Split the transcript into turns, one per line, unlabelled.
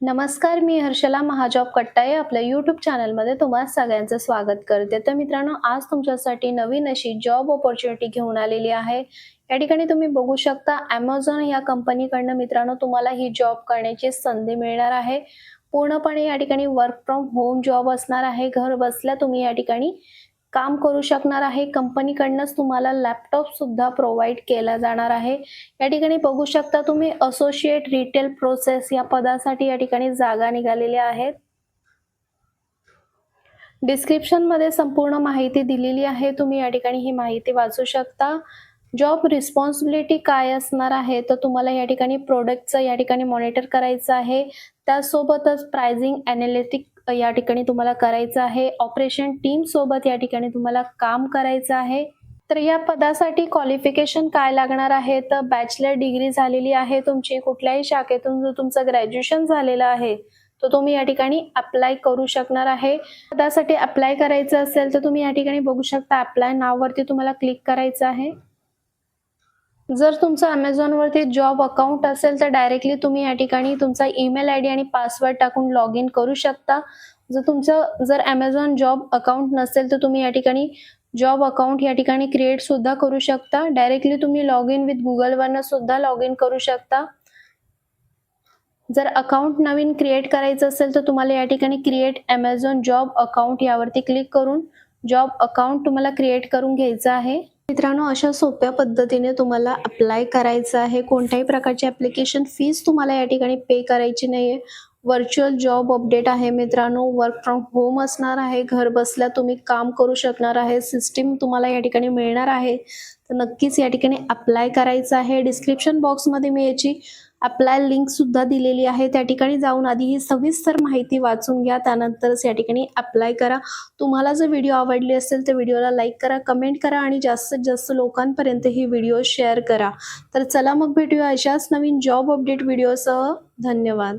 नमस्कार मी हर्षला महाजॉब कट्टाळे. आपल्या यूट्यूब चॅनलमध्ये तुम्हा सगळ्यांचं स्वागत करते. तर मित्रांनो आज तुमच्यासाठी नवीन अशी जॉब ऑपॉर्च्युनिटी घेऊन आलेली आहे. या ठिकाणी तुम्ही बघू शकता ॲमेझॉन या कंपनीकडनं मित्रांनो तुम्हाला ही जॉब करण्याची संधी मिळणार आहे. पूर्णपणे या ठिकाणी वर्क फ्रॉम होम जॉब असणार आहे. घर बसल्या तुम्ही या ठिकाणी काम करू शकणार आहे. कंपनीकडनंच तुम्हाला लॅपटॉप सुद्धा प्रोव्हाइड केला जाणार आहे. या ठिकाणी बघू शकता तुम्ही असोसिएट रिटेल प्रोसेस या पदासाठी या ठिकाणी जागा निघालेल्या आहेत. डिस्क्रिप्शनमध्ये संपूर्ण माहिती दिलेली आहे. तुम्ही या ठिकाणी ही माहिती वाचू शकता. जॉब रिस्पॉन्सिबिलिटी काय असणार आहे? तर तुम्हाला या ठिकाणी प्रोडक्टचं या ठिकाणी मॉनिटर करायचं आहे. त्यासोबतच प्राइसिंग अनालिटिक या ठिकाणी तुम्हाला करायचं आहे. ऑपरेशन टीम सोबत या ठिकाणी तुम्हाला काम करायचं आहे. तर या पदासाठी क्वालिफिकेशन काय लागणार आहे? तर बॅचलर डिग्री झालेली आहे तुमची. कुठल्याही शाखेतून जो तुमचं ग्रॅज्युएशन झालेलं आहे तर तुम्ही या ठिकाणी अप्लाय करू शकणार आहे. पदासाठी अप्लाय करायचं असेल तर तुम्ही या ठिकाणी बघू शकता. अप्लाय नाववरती तुम्हाला क्लिक करायचं आहे. जर तुमचं अमेझॉनवरती जॉब अकाउंट असेल तर डायरेक्टली तुम्ही या ठिकाणी तुमचा ईमेल आय डी आणि पासवर्ड टाकून लॉग इन करू शकता. जर तुमचं जर अमेझॉन जॉब अकाउंट नसेल तर तुम्ही या ठिकाणी जॉब अकाउंट या ठिकाणी क्रिएट सुद्धा करू शकता. डायरेक्टली तुम्ही लॉग इन विथ गुगलवरनं सुद्धा लॉग इन करू शकता. जर अकाउंट नवीन क्रिएट करायचं असेल तर तुम्हाला या ठिकाणी क्रिएट अमेझॉन जॉब अकाउंट यावरती क्लिक करून जॉब अकाउंट तुम्हाला क्रिएट करून घ्यायचं आहे. मित्रांनो अशा सोप्या पद्धतीने तुम्हाला अप्लाय करायचं आहे. कोणत्याही प्रकारची ॲप्लिकेशन फीस तुम्हाला या ठिकाणी पे करायची नाही आहे व्हर्च्युअल जॉब अपडेट आहे मित्रांनो. वर्क फ्रॉम होम असणार आहे. घर बसल्या तुम्ही काम करू शकणार आहे. सिस्टीम तुम्हाला या ठिकाणी मिळणार आहे. तर नक्कीच या ठिकाणी अप्लाय करायचं आहे. डिस्क्रिप्शन बॉक्समध्ये मी याची आपला लिंक सुद्धा दिलेली आहे. त्या ठिकाणी जाऊन आधी ही सविस्तर माहिती वाचून घ्या. त्यानंतरच या ठिकाणी अप्लाय करा. तुम्हाला जर व्हिडिओ आवडली असेल तर व्हिडिओला लाईक करा कमेंट करा आणि जास्तीत जास्त लोकांपर्यंत ही व्हिडिओ शेअर करा. तर चला मग भेटूया अशाच नवीन जॉब अपडेट व्हिडिओसह धन्यवाद.